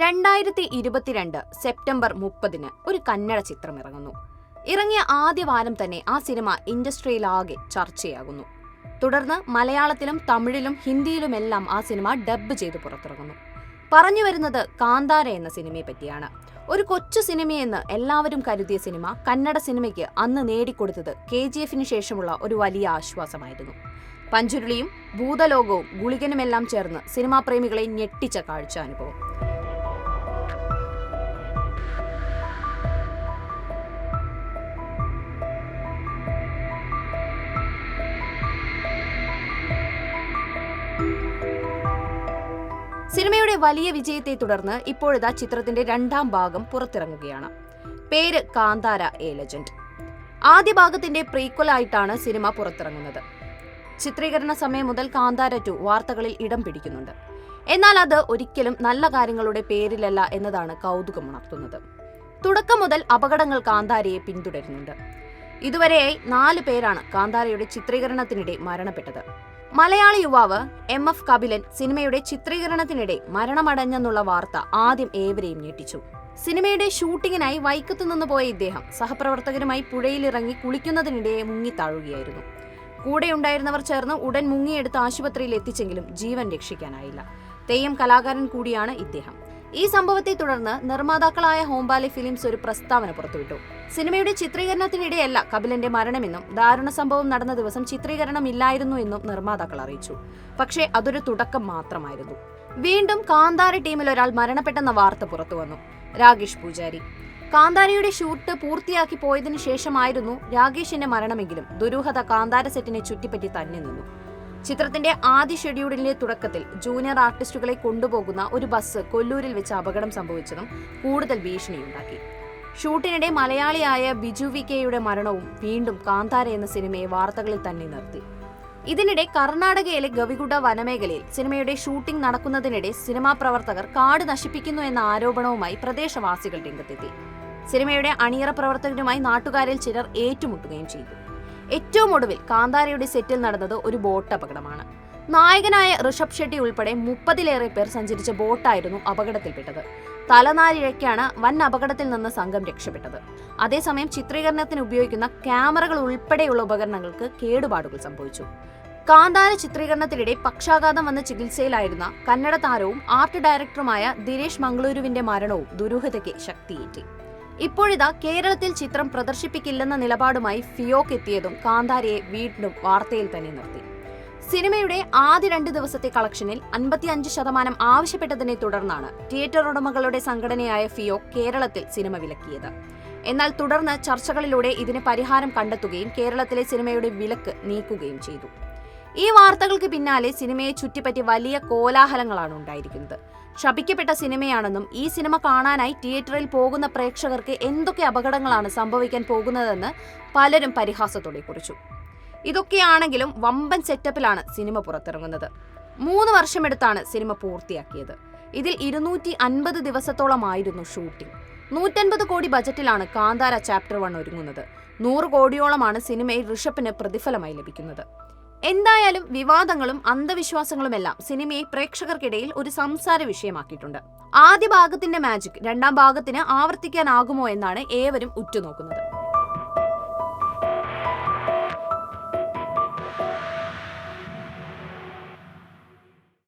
രണ്ടായിരത്തി ഇരുപത്തിരണ്ട് സെപ്റ്റംബർ മുപ്പതിന് ഒരു കന്നഡ ചിത്രം ഇറങ്ങുന്നു. ഇറങ്ങിയ ആദ്യ വാരം തന്നെ ആ സിനിമ ഇൻഡസ്ട്രിയിലാകെ ചർച്ചയാകുന്നു. തുടർന്ന് മലയാളത്തിലും തമിഴിലും ഹിന്ദിയിലുമെല്ലാം ആ സിനിമ ഡബ്ബ് ചെയ്ത് പുറത്തിറങ്ങുന്നു. പറഞ്ഞു വരുന്നത് കാന്താര എന്ന സിനിമയെ പറ്റിയാണ്. ഒരു കൊച്ചു സിനിമയെന്ന് എല്ലാവരും കരുതിയ സിനിമ കന്നഡ സിനിമയ്ക്ക് അന്ന് നേടിക്കൊടുത്തത് കെ ജി എഫിന് ശേഷമുള്ള ഒരു വലിയ ആശ്വാസമായിരുന്നു. പഞ്ചുരുളിയും ഭൂതലോകവും ഗുളികനുമെല്ലാം ചേർന്ന് സിനിമാ പ്രേമികളെ ഞെട്ടിച്ച കാഴ്ച അനുഭവം സിനിമയുടെ വലിയ വിജയത്തെ തുടർന്ന് ഇപ്പോഴിതാ ചിത്രത്തിന്റെ രണ്ടാം ഭാഗം പുറത്തിറങ്ങുകയാണ്. പേര് കാന്താര എ ലെജൻഡ്. ആദ്യ ഭാഗത്തിന്റെ പ്രീക്വലായിട്ടാണ് സിനിമ പുറത്തിറങ്ങുന്നത്. ചിത്രീകരണ സമയം മുതൽ കാന്താര ടു വാർത്തകളിൽ ഇടം പിടിക്കുന്നുണ്ട്. എന്നാൽ അത് ഒരിക്കലും നല്ല കാര്യങ്ങളുടെ പേരിലല്ല എന്നതാണ് കൗതുകമുണർത്തുന്നത് തുടക്കം മുതൽ അപകടങ്ങൾ കാന്താരയെ പിന്തുടരുന്നുണ്ട്. ഇതുവരെയായി നാല് പേരാണ് കാന്താരയുടെ ചിത്രീകരണത്തിനിടെ മരണപ്പെട്ടത്. മലയാളി യുവാവ് എം എഫ് കപിലൻ സിനിമയുടെ ചിത്രീകരണത്തിനിടെ മരണമടഞ്ഞെന്നുള്ള വാർത്ത ആദ്യം ഏവരെയും ഞെട്ടിച്ചു. സിനിമയുടെ ഷൂട്ടിങ്ങിനായി വൈക്കത്തു നിന്ന് പോയ ഇദ്ദേഹം സഹപ്രവർത്തകരുമായി പുഴയിലിറങ്ങി കുളിക്കുന്നതിനിടെ മുങ്ങിത്താഴുകയായിരുന്നു. കൂടെയുണ്ടായിരുന്നവർ ചേർന്ന് ഉടൻ മുങ്ങിയെടുത്ത് ആശുപത്രിയിൽ എത്തിച്ചെങ്കിലും ജീവൻ രക്ഷിക്കാനായില്ല. തെയ്യം കലാകാരൻ കൂടിയാണ് ഇദ്ദേഹം. ഈ സംഭവത്തെ തുടർന്ന് നിർമ്മാതാക്കളായ ഹോംബാലി ഫിലിംസ് ഒരു പ്രസ്താവന പുറത്തുവിട്ടു. സിനിമയുടെ ചിത്രീകരണത്തിനിടെയല്ല കപിലന്റെ മരണമെന്നും ദാരുണ സംഭവം നടന്ന ദിവസം ചിത്രീകരണം ഇല്ലായിരുന്നു എന്നും നിർമ്മാതാക്കൾ അറിയിച്ചു. പക്ഷേ അതൊരു തുടക്കം മാത്രമായിരുന്നു. വീണ്ടും കാന്താര ടീമിൽ ഒരാൾ മരണപ്പെട്ടെന്ന വാർത്ത പുറത്തു വന്നു. രാകേഷ് പൂജാരി. കാന്താരയുടെ ഷൂട്ട് പൂർത്തിയാക്കി പോയതിനു ശേഷമായിരുന്നു രാകേഷിന്റെ മരണമെങ്കിലും ദുരൂഹത കാന്താര സെറ്റിനെ ചുറ്റിപ്പറ്റി തന്നെ നിന്നു. ചിത്രത്തിന്റെ ആദ്യ ഷെഡ്യൂളിന്റെ തുടക്കത്തിൽ ജൂനിയർ ആർട്ടിസ്റ്റുകളെ കൊണ്ടുപോകുന്ന ഒരു ബസ് കൊല്ലൂരിൽ വെച്ച് അപകടം സംഭവിച്ചതും കൂടുതൽ ഭീഷണിയുണ്ടാക്കി. ഷൂട്ടിനിടെ മലയാളിയായ ബിജു വി കെയുടെ മരണവും വീണ്ടും കാന്താര എന്ന സിനിമയെ വാർത്തകളിൽ തന്നെ നിർത്തി. ഇതിനിടെ കർണാടകയിലെ ഗവിഗുഡ വനമേഖലയിൽ സിനിമയുടെ ഷൂട്ടിംഗ് നടക്കുന്നതിനിടെ സിനിമാ പ്രവർത്തകർ കാട് നശിപ്പിക്കുന്നു എന്ന ആരോപണവുമായി പ്രദേശവാസികൾ രംഗത്തെത്തി. സിനിമയുടെ അണിയറ പ്രവർത്തകരുമായി നാട്ടുകാരിൽ ചിലർ ഏറ്റുമുട്ടുകയും ചെയ്തു. ഏറ്റവും ഒടുവിൽ കാന്താരയുടെ സെറ്റിൽ നടന്നത് ഒരു ബോട്ട് അപകടമാണ്. നായകനായ ഋഷഭ് ഷെട്ടി ഉൾപ്പെടെ മുപ്പതിലേറെ പേർ സഞ്ചരിച്ച ബോട്ടായിരുന്നു അപകടത്തിൽപ്പെട്ടത്. തലനാരിഴയ്ക്കാണ് വൻ അപകടത്തിൽ നിന്ന് സംഘം രക്ഷപ്പെട്ടത്. അതേസമയം ചിത്രീകരണത്തിന് ഉപയോഗിക്കുന്ന ക്യാമറകൾ ഉൾപ്പെടെയുള്ള ഉപകരണങ്ങൾക്ക് കേടുപാടുകൾ സംഭവിച്ചു. കാന്താര ചിത്രീകരണത്തിനിടെ പക്ഷാഘാതം വന്ന ചികിത്സയിലായിരുന്ന കന്നഡ താരവും ആർട്ട് ഡയറക്ടറുമായ ദിനേശ് മംഗളൂരുവിന്റെ മരണവും ദുരൂഹതയ്ക്ക് ശക്തിയേറ്റി. ഇപ്പോഴിതാ കേരളത്തിൽ ചിത്രം പ്രദർശിപ്പിക്കില്ലെന്ന നിലപാടുമായി ഫിയോക്ക് എത്തിയതും കാന്താരയെ വീണ്ടും വാർത്തയിൽ തന്നെ നിർത്തി. സിനിമയുടെ ആദ്യ രണ്ട് ദിവസത്തെ കളക്ഷനിൽ അൻപത്തിയഞ്ച് ശതമാനം ആവശ്യപ്പെട്ടതിനെ തുടർന്നാണ് തിയേറ്റർ ഉടമകളുടെ സംഘടനയായ ഫിയോ കേരളത്തിൽ സിനിമ വിലക്കിയത്. എന്നാൽ തുടർന്ന് ചർച്ചകളിലൂടെ ഇതിന് പരിഹാരം കണ്ടെത്തുകയും കേരളത്തിലെ സിനിമയുടെ വിലക്ക് നീക്കുകയും ചെയ്തു. ഈ വാർത്തകൾക്ക് പിന്നാലെ സിനിമയെ ചുറ്റിപ്പറ്റി വലിയ കോലാഹലങ്ങളാണ് ഉണ്ടായിരിക്കുന്നത്. ശപിക്കപ്പെട്ട സിനിമയാണെന്നും ഈ സിനിമ കാണാനായി തിയേറ്ററിൽ പോകുന്ന പ്രേക്ഷകർക്ക് എന്തൊക്കെ അപകടങ്ങളാണ് സംഭവിക്കാൻ പോകുന്നതെന്ന് പലരും പരിഹാസത്തോടെ കുറിച്ചു. ഇതൊക്കെയാണെങ്കിലും വമ്പൻ സെറ്റപ്പിലാണ് സിനിമ പുറത്തിറങ്ങുന്നത്. മൂന്ന് വർഷമെടുത്താണ് സിനിമ പൂർത്തിയാക്കിയത്. ഇതിൽ ഇരുന്നൂറ്റി അൻപത് ദിവസത്തോളമായിരുന്നു ഷൂട്ടിംഗ്. നൂറ്റൻപത് കോടി ബജറ്റിലാണ് കാന്താര ചാപ്റ്റർ വൺ ഒരുങ്ങുന്നത്. നൂറ് കോടിയോളമാണ് സിനിമയിൽ ഋഷഭിന് പ്രതിഫലമായി ലഭിക്കുന്നത്. എന്തായാലും വിവാദങ്ങളും അന്ധവിശ്വാസങ്ങളുമെല്ലാം സിനിമയെ പ്രേക്ഷകർക്കിടയിൽ ഒരു സംസാര വിഷയമാക്കിയിട്ടുണ്ട്. ആദ്യ ഭാഗത്തിന്റെ മാജിക് രണ്ടാം ഭാഗത്തിന് ആവർത്തിക്കാനാകുമോ എന്നാണ് ഏവരും ഉറ്റുനോക്കുന്നത്.